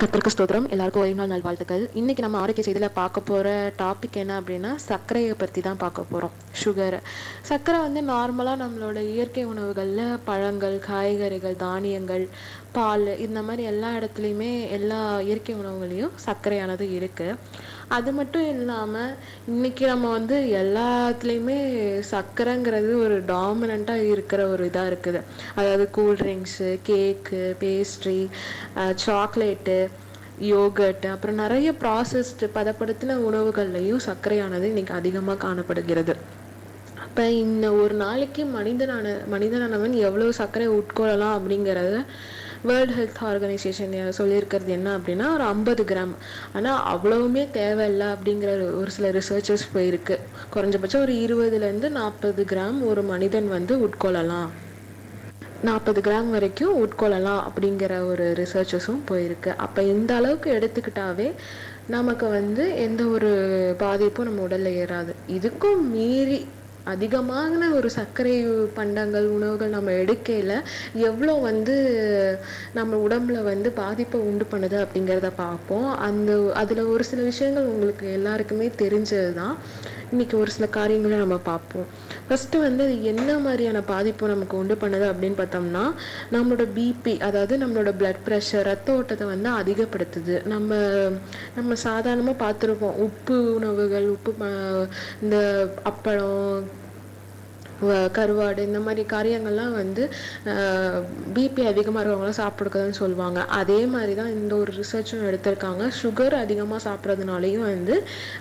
கத்திரிக்கு ஸ்தோத்திரம். எல்லாருக்கும் ஒரே நாள் நல்வாழ்த்துக்கள். இன்றைக்கி நம்ம ஆரோக்கிய செய்தியில் பார்க்க போகிற டாபிக் என்ன அப்படின்னா சர்க்கரையை பற்றி தான் பார்க்க போகிறோம் சுகர் சர்க்கரை வந்து நார்மலாக நம்மளோட இயற்கை உணவுகளில் பழங்கள் காய்கறிகள் தானியங்கள் பால் இந்த மாதிரி எல்லா இடத்துலையுமே எல்லா இயற்கை உணவுகளையும் சர்க்கரையானது இருக்குது அது மட்டும் இல்லாமல் இன்னைக்கு நம்ம வந்து எல்லாத்துலேயுமே சர்க்கரைங்கிறது ஒரு டாமினண்ட்டாக இருக்கிற ஒரு இதாக இருக்குது. அதாவது cool drinks cake pastry chocolate yogurt அப்புறம் நிறைய ப்ராசஸ்டு பதப்படுத்தின உணவுகள்லையும் சர்க்கரையானது இன்னைக்கு அதிகமாக காணப்படுகிறது. அப்போ இந்த ஒரு நாளைக்கு மனிதனான மனிதனானவன் எவ்வளோ சர்க்கரை உட்கொள்ளலாம் அப்படிங்கிறத வேர்ல்டு ஹெல்த் ஆர்கனைசேஷன் சொல்லியிருக்கிறது என்ன அப்படின்னா ஒரு ஐம்பது கிராம். ஆனால் அவ்வளவுமே தேவையில்லை அப்படிங்கிற ஒரு சில ரிசர்ச்சஸ் போயிருக்கு. குறைஞ்சபட்சம் ஒரு இருபதுலேருந்து நாற்பது கிராம் ஒரு மனிதன் வந்து உட்கொள்ளலாம். நாற்பது கிராம் வரைக்கும் உட்கொள்ளலாம் அப்படிங்கிற ஒரு ரிசர்ச்சஸும் போயிருக்கு. அப்போ இந்த அளவுக்கு எடுத்துக்கிட்டாவே நமக்கு வந்து எந்த ஒரு பாதிப்பும் நம்ம உடல்ல ஏறாது. இதுக்கும் மீறி அதிகமான ஒரு சர்க்கரை பண்டங்கள் உணவுகள் நம்ம எடுக்கையில் எவ்வளோ வந்து நம்ம உடம்புல வந்து பாதிப்பை உண்டு பண்ணுது அப்படிங்கிறத பார்ப்போம். அந்த அதில் ஒரு சில விஷயங்கள் உங்களுக்கு எல்லாருக்குமே தெரிஞ்சது தான் இன்னைக்கு ஒரு சில காரியங்களை நம்ம பார்ப்போம். ஃபஸ்ட்டு வந்து அது என்ன மாதிரியான பாதிப்பு நமக்கு உண்டு பண்ணுது அப்படின்னு பார்த்தோம்னா நம்மளோட பிபி அதாவது நம்மளோட பிளட் ப்ரெஷர் ரத்த ஓட்டத்தை வந்து அதிகப்படுத்துது. நம்ம நம்ம சாதாரணமாக பார்த்துருப்போம். உப்பு உணவுகள் உப்பு ம- இந்த அப்பளம் கருவாடு இந்த மாதிரி காரியங்கள்லாம் வந்து பிபி அதிகமாக இருக்கவங்களாம் சாப்பிடக்கூடாதுன்னு சொல்லுவாங்க. அதே மாதிரி தான் இந்த ஒரு ரிசர்ச்சும் எடுத்திருக்காங்க. சுகர் அதிகமாக சாப்பிட்றதுனாலையும் வந்து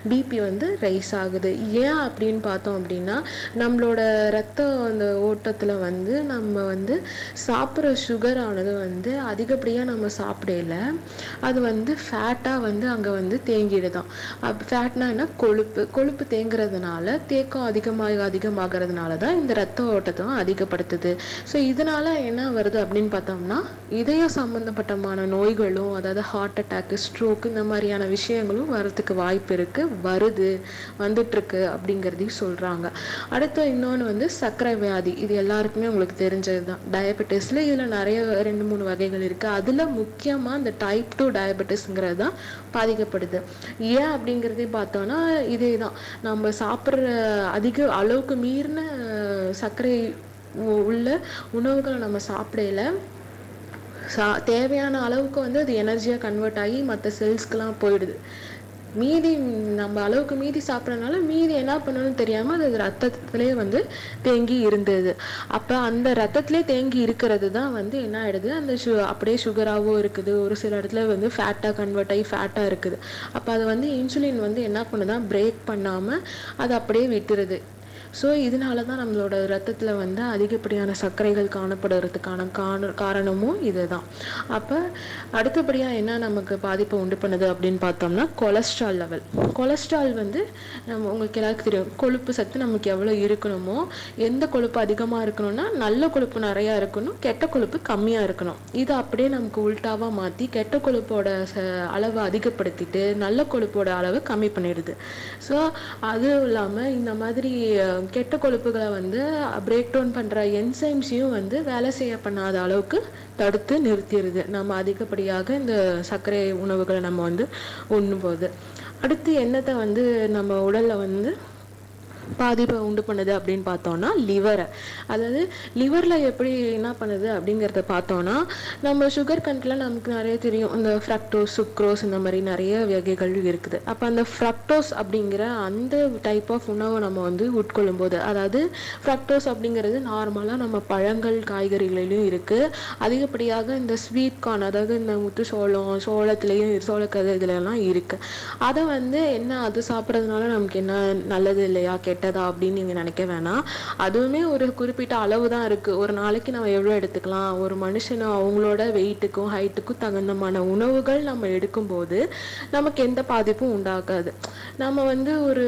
பிபி வந்து ரைஸ் ஆகுது. ஏன் அப்படின்னு பார்த்தோம் அப்படின்னா நம்மளோட ரத்த அந்த ஓட்டத்தில் வந்து நம்ம வந்து சாப்பிட்ற சுகர் ஆனது வந்து அதிகப்படியாக நம்ம சாப்பிடல. அது வந்து ஃபேட்டாக வந்து அங்கே வந்து தேங்கிடுதான். அப்போ ஃபேட்னா என்ன? கொழுப்பு. கொழுப்பு தேங்குறதுனால தேக்கம் அதிகமாக அதிகமாகிறதுனால தான் இந்த ரத்த ஓட்டத்தை அதிகப்படுத்துது. ஸோ இதனால என்ன வருது அப்படின்னு பார்த்தோம்னா இதய சம்பந்தப்பட்டமான நோய்களும் அதாவது ஹார்ட் அட்டாக்கு ஸ்ட்ரோக் இந்த மாதிரியான விஷயங்களும் வர்றதுக்கு வாய்ப்பு இருக்கு வருது வந்துட்டு இருக்கு அப்படிங்கிறதையும் சொல்றாங்க. அடுத்து இன்னொன்று வந்து சர்க்கரை வியாதி. இது எல்லாருக்குமே உங்களுக்கு தெரிஞ்சது தான். டயபெட்டிஸில் இதில் நிறைய ரெண்டு மூணு வகைகள் இருக்கு. அதில் முக்கியமாக இந்த டைப் டூ டயபெட்டிஸ்ங்கிறது தான் பாதிக்கப்படுது. ஏன் அப்படிங்கிறதையும் பார்த்தோம்னா இதே தான். நம்ம சாப்பிட்ற அதிக அளவுக்கு மீறின சர்க்கரை உ- உள்ள உணவுகளை நம்ம சாப்பிடையில சா தேவையான அளவுக்கு வந்து அது எனர்ஜியாக கன்வெர்ட் ஆகி மற்ற செல்ஸ்க்கெலாம் போயிடுது. மீதி நம்ம அளவுக்கு மீதி சாப்பிட்றதுனால மீதி என்ன பண்ணணும்னு தெரியாமல் அது ரத்தத்துலேயே வந்து தேங்கி இருந்தது. அப்போ அந்த ரத்தத்திலே தேங்கி இருக்கிறது தான் வந்து என்ன ஆயிடுது? அந்த சு அப்படியே சுகராகவும் இருக்குது. ஒரு சில இடத்துல வந்து ஃபேட்டாக கன்வெர்ட் ஆகி ஃபேட்டாக இருக்குது. அப்போ அது வந்து இன்சுலின் வந்து என்ன பண்ணுதான் பிரேக் பண்ணாமல் அது அப்படியே விட்டுருது. ஸோ இதனால தான் நம்மளோட ரத்தத்தில் வந்து அதிகப்படியான சர்க்கரைகள் காணப்படுறதுக்கான காண காரணமும் இதுதான். அப்போ அடுத்தபடியாக என்ன நமக்கு பாதிப்பை உண்டு பண்ணுது அப்படின்னு பார்த்தோம்னா கொலஸ்ட்ரால் லெவல். கொலஸ்ட்ரால் வந்து நம்ம உங்களுக்கு எல்லாருக்கும் தெரியும் கொழுப்பு சத்து நமக்கு எவ்வளோ இருக்கணுமோ எந்த கொழுப்பு அதிகமாக இருக்கணும்னா நல்ல கொழுப்பு நிறையா இருக்கணும் கெட்ட கொழுப்பு கம்மியாக இருக்கணும். இது அப்படியே நமக்கு உல்டாவாக மாற்றி கெட்ட கொழுப்போட ச அளவை அதிகப்படுத்திட்டு நல்ல கொழுப்போட அளவை கம்மி பண்ணிடுது. ஸோ அதுவும் இல்லாமல் இந்த மாதிரி கெட்ட கொழுப்புகளை வந்து பிரேக் டவுன் பண்ணுற என்சைம்ஸையும் வந்து வேலை செய்ய பண்ணாத அளவுக்கு தடுத்து நிறுத்திடுது நம்ம அதிகப்படியாக இந்த சர்க்கரை உணவுகளை நம்ம வந்து உண்ணும்போது. அடுத்து என்னத்தை வந்து நம்ம உடல்ல வந்து பாதிப்பை உண்டு பண்ணுது அப்படின்னு பார்த்தோம்னா லிவரை. அதாவது லிவரில் எப்படி என்ன பண்ணுது அப்படிங்கிறத பார்த்தோம்னா நம்ம சுகர் கண்ட்டில் நமக்கு நிறைய தெரியும். இந்த ஃப்ரக்டோஸ் சுக்ரோஸ் இந்த மாதிரி நிறைய வகைகள் இருக்குது. அப்போ அந்த ஃப்ரக்டோஸ் அப்படிங்கிற அந்த டைப் ஆஃப் உணவை நம்ம வந்து உட்கொள்ளும் போது அதாவது ஃப்ரக்டோஸ் அப்படிங்கிறது நார்மலாக நம்ம பழங்கள் காய்கறிகளிலும் இருக்குது அதிகப்படியாக இந்த ஸ்வீட் கார்ன் அதாவது இந்த முத்து சோளம் சோளத்துலேயும் சோளக்கதை இதுலலாம் இருக்குது அதை வந்து என்ன அது சாப்பிட்றதுனால நமக்கு என்ன நல்லது இல்லையா கெட்டதா அப்படின்னு நீங்கள் நினைக்க வேணாம். அதுவுமே ஒரு குறிப்பிட்ட அளவு தான் இருக்குது ஒரு நாளைக்கு நம்ம எவ்வளோ எடுத்துக்கலாம்? ஒரு மனுஷன் அவங்களோட வெயிட்டுக்கும் ஹைட்டுக்கும் தகுந்தமான உணவுகள் நம்ம எடுக்கும்போது நமக்கு எந்த பாதிப்பும் உண்டாகாது. நம்ம வந்து ஒரு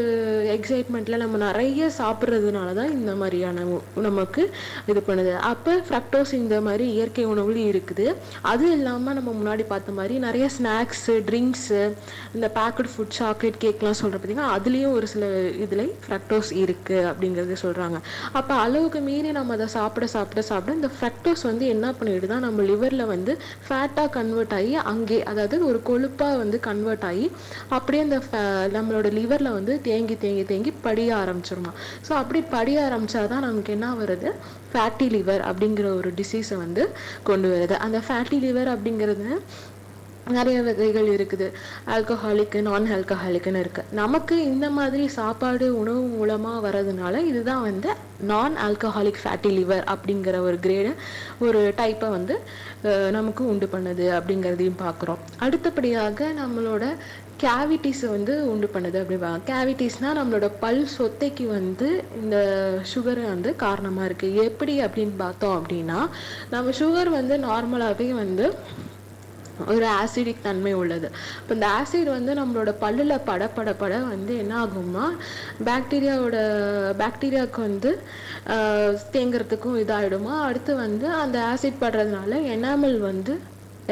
எக்ஸைட்மெண்ட்டில் நம்ம நிறைய சாப்பிட்றதுனால தான் இந்த மாதிரியான உ- நமக்கு இது பண்ணுது. அப்போ ஃப்ரக்டோஸ் இந்த மாதிரி இயற்கை உணவுகள் இருக்குது. அது இல்லாமல் நம்ம முன்னாடி பார்த்த மாதிரி நிறைய ஸ்நாக்ஸு ட்ரிங்க்ஸு இந்த பேக்கட் ஃபுட் சாக்லேட் கேக்லாம் சொல்கிற பார்த்தீங்கன்னா அதுலேயும் ஒரு சில இதில் ஃப்ரக்டோஸ் ஃப்ரக்டோஸ் இருக்குது அப்படிங்கிறது சொல்கிறாங்க அப்போ அளவுக்கு மீறி நம்ம அதை சாப்பிட சாப்பிட சாப்பிட இந்த ஃப்ரக்டோஸ் வந்து என்ன பண்ணிடுதுன்னா நம்ம லிவரில் வந்து ஃபேட்டாக கன்வெர்ட் ஆகி அங்கே அதாவது ஒரு கொழுப்பாக வந்து கன்வெர்ட் ஆகி அப்படியே அந்த நம்மளோட லிவரில் வந்து தேங்கி தேங்கி தேங்கி படிய ஆரம்பிச்சிருமா. ஸோ அப்படி படிய ஆரம்பிச்சாதான் நமக்கு என்ன வருது? ஃபேட்டி லிவர் அப்படிங்கிற ஒரு டிசீஸை வந்து கொண்டு வருது. அந்த ஃபேட்டி லிவர் அப்படிங்கிறது நிறைய வகைகள் இருக்குது. ஆல்கஹாலிக்கு நான் ஆல்கஹாலிக்குன்னு இருக்குது நமக்கு இந்த மாதிரி சாப்பாடு உணவு மூலமாக வர்றதுனால இதுதான் வந்து நான் ஆல்கஹாலிக் ஃபேட்டி லிவர் அப்படிங்கிற ஒரு கிரேடு ஒரு டைப்பை வந்து நமக்கு உண்டு பண்ணுது அப்படிங்கிறதையும் பார்க்குறோம். அடுத்தபடியாக நம்மளோட கேவிட்டிஸை வந்து உண்டு பண்ணுது அப்படிம்பாங்க கேவிட்டிஸ்னால் நம்மளோட பல் சொத்தைக்கு வந்து இந்த சுகர் வந்து காரணமாக இருக்குது எப்படி அப்படின்னு பார்த்தோம் அப்படின்னா நம்ம சுகர் வந்து நார்மலாகவே வந்து ஒரு ஆசிடிக் தன்மை உள்ளது. இப்போ இந்த ஆசிட் வந்து நம்மளோட பல்லில் பட பட பட வந்து என்ன ஆகும்னா பாக்டீரியாவோட பாக்டீரியாவுக்கு வந்து தேங்கிறதுக்கும் இதாகிடுமா அடுத்து வந்து அந்த ஆசிட் படுறதுனால எனாமல் வந்து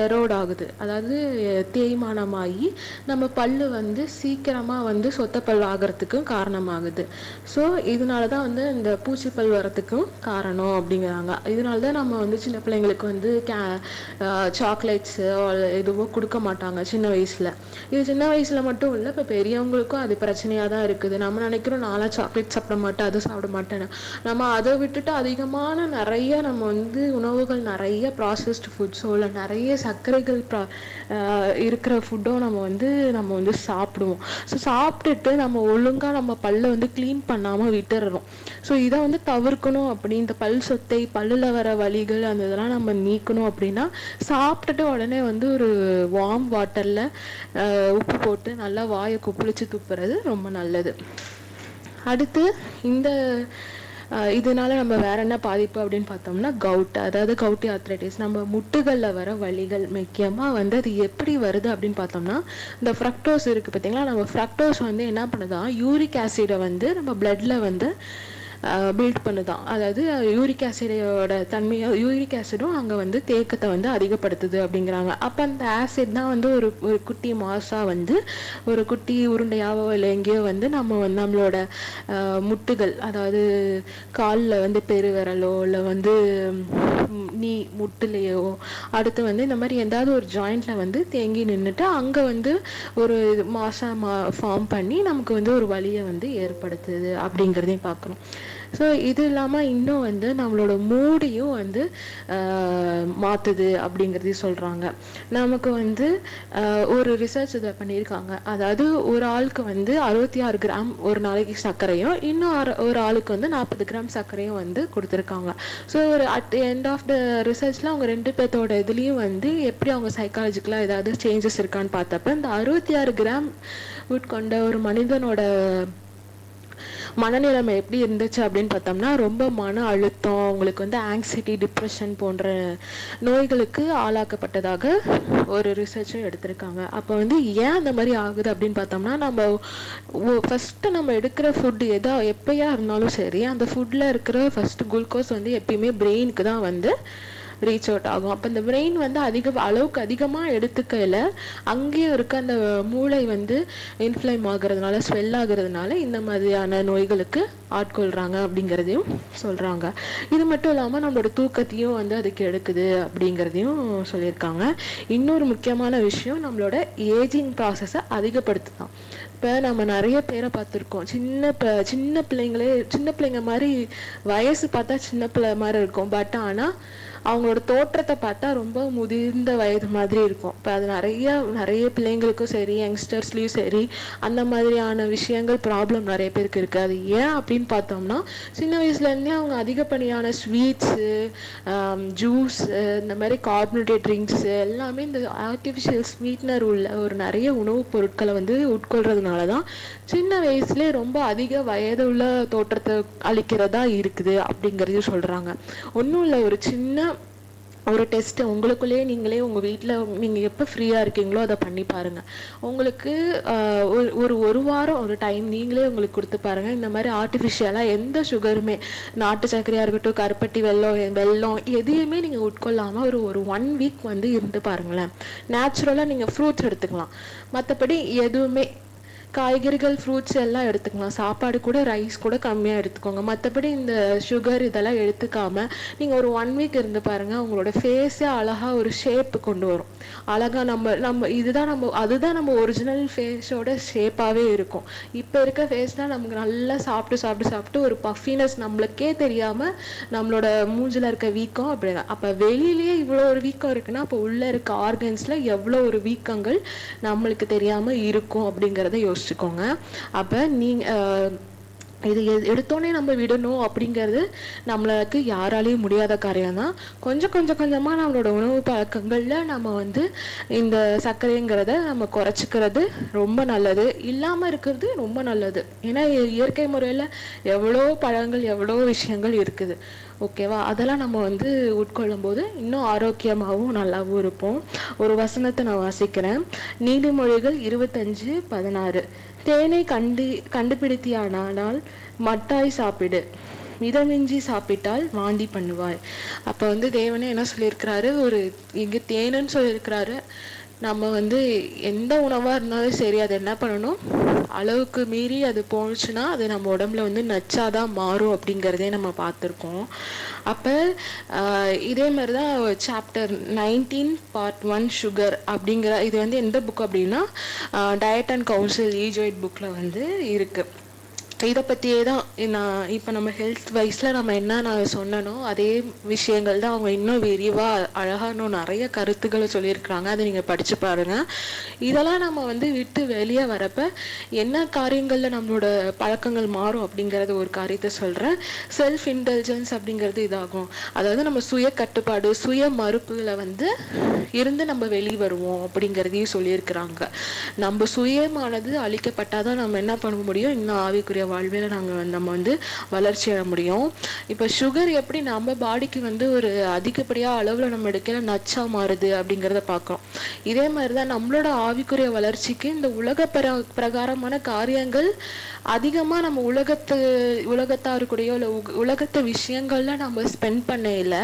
எரோட் ஆகுது. அதாவது தேய்மானமாகி நம்ம பல்லு வந்து சீக்கிரமாக வந்து சொத்தப்பல் ஆகிறதுக்கும் காரணமாகுது. ஸோ இதனால தான் வந்து இந்த பூச்சிப்பல் வரத்துக்கும் காரணம் அப்படிங்கிறாங்க. இதனால தான் நம்ம வந்து சின்ன பிள்ளைங்களுக்கு வந்து கே சாக்லேட்ஸு எதுவும் கொடுக்க மாட்டாங்க சின்ன வயசில். இது சின்ன வயசில் மட்டும் இல்லை இப்போ பெரியவங்களுக்கும் அது பிரச்சனையாக தான் இருக்குது. நம்ம நினைக்கிறோம் நாளாக சாக்லேட் சாப்பிட மாட்டேன் அது சாப்பிட மாட்டேன்னு. நம்ம அதை விட்டுட்டு அதிகமான நிறைய நம்ம வந்து உணவுகள் நிறைய ப்ராசஸ்டு ஃபுட்ஸோ இல்லை நிறைய சர்க்கரைகள் ப்ரா இருக்கிற ஃபுட்டும் நம்ம வந்து நம்ம வந்து சாப்பிடுவோம். ஸோ சாப்பிட்டுட்டு நம்ம ஒழுங்காக நம்ம பல்லை வந்து க்ளீன் பண்ணாமல் விட்டுறோம் ஸோ இதை வந்து தவிர்க்கணும். அப்படி இந்த பல் சொத்தை பல்லில் வர வலிகள் அந்த இதெல்லாம் நம்ம நீக்கணும் அப்படின்னா சாப்பிட்டுட்டு உடனே வந்து ஒரு வார்ம் வாட்டரில் உப்பு போட்டு நல்லா வாயை குப்பிளிச்சு துப்புறது ரொம்ப நல்லது. அடுத்து இந்த இதனால நம்ம வேற என்ன பாதிப்பு அப்படின்னு பார்த்தோம்னா கவுட் அதாவது கவுட்டி ஆத்ரைட்டிஸ் நம்ம முட்டுகளில் வர வலிகள் முக்கியமாக வந்து அது எப்படி வருது அப்படின்னு பார்த்தோம்னா இந்த ஃப்ரக்டோஸ் இருக்குது பார்த்தீங்களா? நம்ம ஃப்ரக்டோஸ் வந்து என்ன பண்ணுதான் யூரிக் ஆசிடை வந்து நம்ம பிளட்ல வந்து பில்ட் பண்ணுதான். அதாவது யூரிக் ஆசிடோட தன்மையை யூரிக் ஆசிடும் அங்கே வந்து தேக்கத்தை வந்து அதிகப்படுத்துது அப்படிங்கிறாங்க. அப்போ அந்த ஆசிட் தான் வந்து ஒரு ஒரு குட்டி மாசாக வந்து ஒரு குட்டி உருண்டையாவோ இல்லை எங்கேயோ வந்து நம்ம வந்து நம்மளோட முட்டுகள் அதாவது காலில் வந்து பெருவிரலோ இல்லை வந்து நீ முட்டுலையோ அடுத்து வந்து இந்த மாதிரி எதாவது ஒரு ஜாயிண்ட்ல வந்து தேங்கி நின்றுட்டு அங்கே வந்து ஒரு மாசம் மா ஃபார்ம் பண்ணி நமக்கு வந்து ஒரு வழியை வந்து ஏற்படுத்துது அப்படிங்கிறதையும் பார்க்கணும். ஸோ இது இல்லாமல் இன்னும் வந்து நம்மளோட மூடையும் வந்து மாற்றுது அப்படிங்கிறதையும் சொல்கிறாங்க நமக்கு வந்து ஒரு ரிசர்ச் இதை பண்ணியிருக்காங்க. அதாவது ஒரு ஆளுக்கு வந்து அறுபத்தி ஆறு கிராம் ஒரு நாளைக்கு சர்க்கரையும் இன்னும் ஒரு ஆளுக்கு வந்து நாற்பது கிராம் சர்க்கரையும் வந்து கொடுத்துருக்காங்க. ஸோ ஒரு அட் எண்ட் ஆஃப் த ரிசர்ச்சில் அவங்க ரெண்டு பேர்த்தோட இதுலேயும் வந்து எப்படி அவங்க சைக்காலஜிக்கலாக ஏதாவது சேஞ்சஸ் இருக்கான்னு பார்த்தப்ப இந்த அறுபத்தி ஆறு கிராம் உட்கொண்ட ஒரு மனிதனோட மனநிலைமை எப்படி இருந்துச்சு அப்படின்னு பார்த்தோம்னா ரொம்ப மன அழுத்தம் அவங்களுக்கு வந்து ஆங்ஸைட்டி டிப்ரெஷன் போன்ற நோய்களுக்கு ஆளாக்கப்பட்டதாக ஒரு ரிசர்ச்சும் எடுத்திருக்காங்க. அப்போ வந்து ஏன் அந்த மாதிரி ஆகுது அப்படின்னு பார்த்தோம்னா நம்ம ஃபஸ்ட்டு நம்ம எடுக்கிற ஃபுட்டு எதா எப்பயா இருந்தாலும் சரி அந்த ஃபுட்டில் இருக்கிற ஃபஸ்ட்டு குளுக்கோஸ் வந்து எப்பயுமே பிரெயினுக்கு தான் வந்து ரீச் அவுட் ஆகும். அப்போ இந்த பிரெயின் வந்து அதிக அளவுக்கு அதிகமாக எடுத்துக்கையில் அங்கேயும் இருக்க அந்த மூளை வந்து இன்ஃப்ளைம் ஆகுறதுனால ஸ்வெல் ஆகுறதுனால இந்த மாதிரியான நோய்களுக்கு ஆட்கொள்கிறாங்க அப்படிங்கிறதையும் சொல்கிறாங்க இது மட்டும் இல்லாமல் நம்மளோட தூக்கத்தையும் வந்து அதுக்கு எடுக்குது அப்படிங்கிறதையும் சொல்லியிருக்காங்க. இன்னொரு முக்கியமான விஷயம் நம்மளோட ஏஜிங் ப்ராசஸை அதிகப்படுத்துதான். இப்போ நம்ம நிறைய பேரை பார்த்துருக்கோம். சின்ன ப சின்ன பிள்ளைங்களே சின்ன பிள்ளைங்க மாதிரி வயசு பார்த்தா சின்ன பிள்ளை மாதிரி இருக்கும். பட் ஆனால் அவங்களோட தோற்றத்தை பார்த்தா ரொம்ப முதிர்ந்த வயது மாதிரி இருக்கும். இப்போ அது நிறைய நிறைய பிள்ளைங்களுக்கும் சரி யங்ஸ்டர்ஸ்லேயும் சரி அந்த மாதிரியான விஷயங்கள் ப்ராப்ளம் நிறைய பேருக்கு இருக்குது அது ஏன் அப்படின்னு பார்த்தோம்னா சின்ன வயசுலேருந்தே அவங்க அதிகப்படியான ஸ்வீட்ஸு ஜூஸ் இந்த மாதிரி கார்பனேட்டட் ட்ரிங்க்ஸு எல்லாமே இந்த ஆர்டிஃபிஷியல் ஸ்வீட்னர் உள்ள ஒரு நிறைய உணவுப் பொருட்களை வந்து உட்கொள்றதுனால தான் சின்ன வயசுலேயே ரொம்ப அதிக வயது உள்ள தோற்றத்தை அளிக்கிறதா இருக்குது அப்படிங்கிறதையும் சொல்கிறாங்க ஒன்றும் இல்லை ஒரு சின்ன ஒரு டெஸ்ட்டு உங்களுக்குள்ளேயே நீங்களே உங்கள் வீட்டில் நீங்கள் எப்போ ஃப்ரீயாக இருக்கீங்களோ அதை பண்ணி பாருங்கள் உங்களுக்கு ஒரு ஒரு ஒரு வாரம் ஒரு டைம் நீங்களே உங்களுக்கு கொடுத்து பாருங்கள் இந்த மாதிரி ஆர்டிஃபிஷியலாக எந்த சுகருமே நாட்டு சர்க்கரையாக இருக்கட்டும் கருப்பட்டி வெள்ளம் வெள்ளம் எதையுமே நீங்கள் உட்கொள்ளாமல் ஒரு ஒரு ஒன் வீக் வந்து இருந்து பாருங்களேன். நேச்சுரலாக நீங்கள் ஃப்ரூட்ஸ் எடுத்துக்கலாம். மற்றபடி எதுவுமே காய்கறிகள் ஃப்ரூட்ஸ் எல்லாம் எடுத்துக்கலாம். சாப்பாடு கூட ரைஸ் கூட கம்மியாக எடுத்துக்கோங்க. மற்றபடி இந்த சுகர் இதெல்லாம் எடுத்துக்காமல் நீங்கள் ஒரு ஒன் வீக் இருந்து பாருங்கள் உங்களோட ஃபேஸே அழகாக ஒரு ஷேப் கொண்டு வரும். அழகாக நம்ம நம்ம இதுதான் நம்ம அதுதான் நம்ம ஒரிஜினல் ஃபேஸோட ஷேப்பாகவே இருக்கும். இப்போ இருக்க ஃபேஸ்னால் நமக்கு நல்லா சாப்பிட்டு சாப்பிட்டு சாப்பிட்டு ஒரு பஃபினஸ் நம்மளுக்கே தெரியாமல் நம்மளோட மூஞ்சில் இருக்க வீக்கம் அப்படி தான் அப்போ வெளியிலேயே இவ்வளோ ஒரு வீக்கம் இருக்குன்னா அப்போ உள்ளே இருக்க ஆர்கன்ஸில் எவ்வளோ ஒரு வீக்கங்கள் நம்மளுக்கு தெரியாமல் இருக்கும் அப்படிங்கிறத யோசிச்சுக்கோங்க அப்போ நீங்கள் இது எடுத்தோடனே நம்ம விடணும் அப்படிங்கிறது நம்மளுக்கு யாராலையும் முடியாத காரியம் தான். கொஞ்சம் கொஞ்சம் கொஞ்சமாக நம்மளோட உணவு பழக்கங்களில் நம்ம வந்து இந்த சர்க்கரைங்கிறத நம்ம குறைச்சிக்கிறது ரொம்ப நல்லது. இல்லாமல் இருக்கிறது ரொம்ப நல்லது. ஏன்னா இ- இயற்கை முறையில் எவ்வளோ பழங்கள் எவ்வளோ விஷயங்கள் இருக்குது. ஓகேவா? அதெல்லாம் நம்ம வந்து உட்கொள்ளும் போது இன்னும் ஆரோக்கியமாகவும் நல்லாவும் இருப்போம். ஒரு வசனத்தை நான் வாசிக்கிறேன். நீதிமொழிகள் இருபத்தஞ்சு பதினாறு. தேனை கண்டு கண்டுபிடித்தியானால் மட்டாய் சாப்பிடு. மிதமிஞ்சி சாப்பிட்டால் வாந்தி பண்ணுவாய். அப்போ வந்து தேவனே என்ன சொல்லியிருக்கிறாரு? ஒரு இங்கே தேனுன்னு சொல்லியிருக்கிறாரு. நம்ம வந்து எந்த உணவாக இருந்தாலும் சரி அது என்ன பண்ணணும்? அளவுக்கு மீறி அது போணுச்சுன்னா அது நம்ம உடம்புல வந்து நச்சாதான் மாறும் அப்படிங்கிறதே நம்ம பார்த்துருக்கோம். அப்போ இதே மாதிரி தான் chapter nineteen part one sugar அப்படிங்கிற இது வந்து எந்த புக் அப்படின்னா டயட் அண்ட் கவுன்சில் ஈஜோயிட் புக்கில் வந்து இருக்குது இதை பற்றியே தான் நான் இப்போ நம்ம ஹெல்த் வைஸில் நம்ம என்ன நான் சொன்னனோ அதே விஷயங்கள் தான் அவங்க இன்னும் விரிவாக அழகாக இன்னும் நிறைய கருத்துக்களை சொல்லியிருக்கிறாங்க. அதை நீங்கள் படித்து பாருங்கள் இதெல்லாம் நம்ம வந்து விட்டு வெளியே வரப்ப என்ன காரியங்களில் நம்மளோட பழக்கங்கள் மாறும் அப்படிங்கிறது ஒரு காரியத்தை சொல்கிறேன் செல்ஃப் இன்டெலிஜென்ஸ் அப்படிங்கிறது இதாகும். அதாவது நம்ம சுய கட்டுப்பாடு சுய மறுப்புகளை வந்து இருந்து நம்ம வெளியே வருவோம் அப்படிங்கிறதையும் சொல்லியிருக்கிறாங்க. நம்ம சுயமானது அழிக்கப்பட்டாதான் நம்ம என்ன பண்ண முடியும்? இன்னும் ஆவிக்குரிய வாழ்வில் நாங்கள் நம்ம வந்து வளர்ச்சி அடைய முடியும். இப்போ சுகர் எப்படி நம்ம பாடிக்கு வந்து ஒரு அதிகப்படியாக அளவில் நம்ம எடுக்கல நச்சா மாறுது அப்படிங்கிறத பார்க்குறோம் இதே மாதிரி தான் நம்மளோட ஆவிக்குரிய வளர்ச்சிக்கு இந்த உலக பிர பிரகாரமான காரியங்கள் அதிகமாக நம்ம உலகத்து உலகத்தாருக்குடையோ இல்லை உலகத்து விஷயங்கள்ல நம்ம ஸ்பெண்ட் பண்ணையில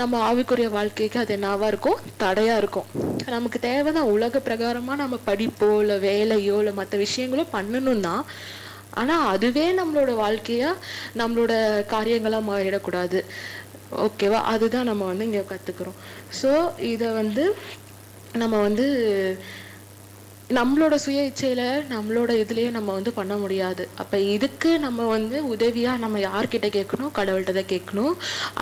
நம்ம ஆவிக்குரிய வாழ்க்கைக்கு அது என்னவா இருக்கும்? தடையா இருக்கும். நமக்கு தேவைதான் உலக பிரகாரமா நம்ம படிப்போ இல்லை வேலையோ இல்லை மற்ற விஷயங்களோ பண்ணணும் தான் ஆனா அதுவே நம்மளோட வாழ்க்கையா நம்மளோட காரியங்களா மாறிடக்கூடாது. ஓகேவா? அதுதான் நம்ம வந்து இங்கே கத்துக்கிறோம். ஸோ இதை வந்து நம்ம வந்து நம்மளோட சுய இச்சையில நம்மளோட இதுலயே நம்ம வந்து பண்ண முடியாது. அப்ப இதுக்கு நம்ம வந்து உதவியா நம்ம யார்கிட்ட கேட்கணும்? கடவுள்கிட்ட தான் கேட்கணும்.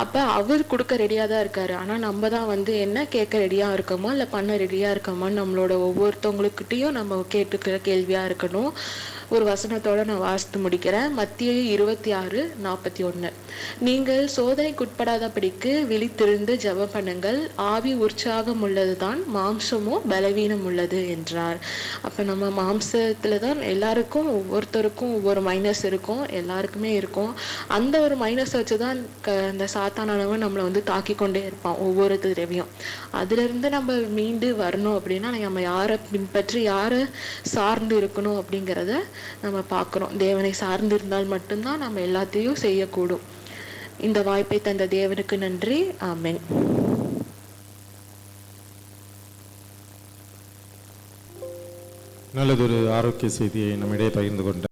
அப்ப அவர் கொடுக்க ரெடியா தான் இருக்காரு. ஆனா நம்ம தான் வந்து என்ன கேட்க ரெடியா இருக்கோமோ இல்ல பண்ண ரெடியா இருக்கோமோ நம்மளோட ஒவ்வொருத்தவங்களுக்கிட்டையும் நம்ம கேட்டுக்கிற கேள்வியா இருக்கணும். ஒரு வசனத்தோட நான் வாசித்து முடிக்கிறேன். மத்திய இருபத்தி ஆறு நாற்பத்தி ஒன்று. நீங்கள் சோதனைக்குட்படாதபடிக்கு விழித்திருந்து ஜெபம் பண்ணுங்கள். ஆவி உற்சாகம் உள்ளதுதான் மாம்சமோ பலவீனம் உள்ளது என்றார். அப்போ நம்ம மாம்சத்தில் தான் எல்லாருக்கும் ஒவ்வொருத்தருக்கும் ஒவ்வொரு மைனஸ் இருக்கும் எல்லாருக்குமே இருக்கும். அந்த ஒரு மைனஸ் வச்சு தான் க அந்த சாத்தானவன் நம்மளை வந்து தாக்கி கொண்டே இருப்பான் ஒவ்வொரு தடவையும். அதுலேருந்து நம்ம மீண்டு வரணும் அப்படின்னா நம்ம யாரை பின்பற்றி யாரை சார்ந்து இருக்கணும் அப்படிங்கிறத நம்ம பார்க்குறோம். தேவனை சார்ந்து இருந்தால் மட்டும்தான் நம்ம எல்லாத்தையும் செய்யக்கூடும். இந்த வாய்ப்பை தந்த தேவனுக்கு நன்றி. ஆமென். நல்லதொரு ஆரோக்கிய செய்தியை நம்மிடையே பகிர்ந்து கொண்ட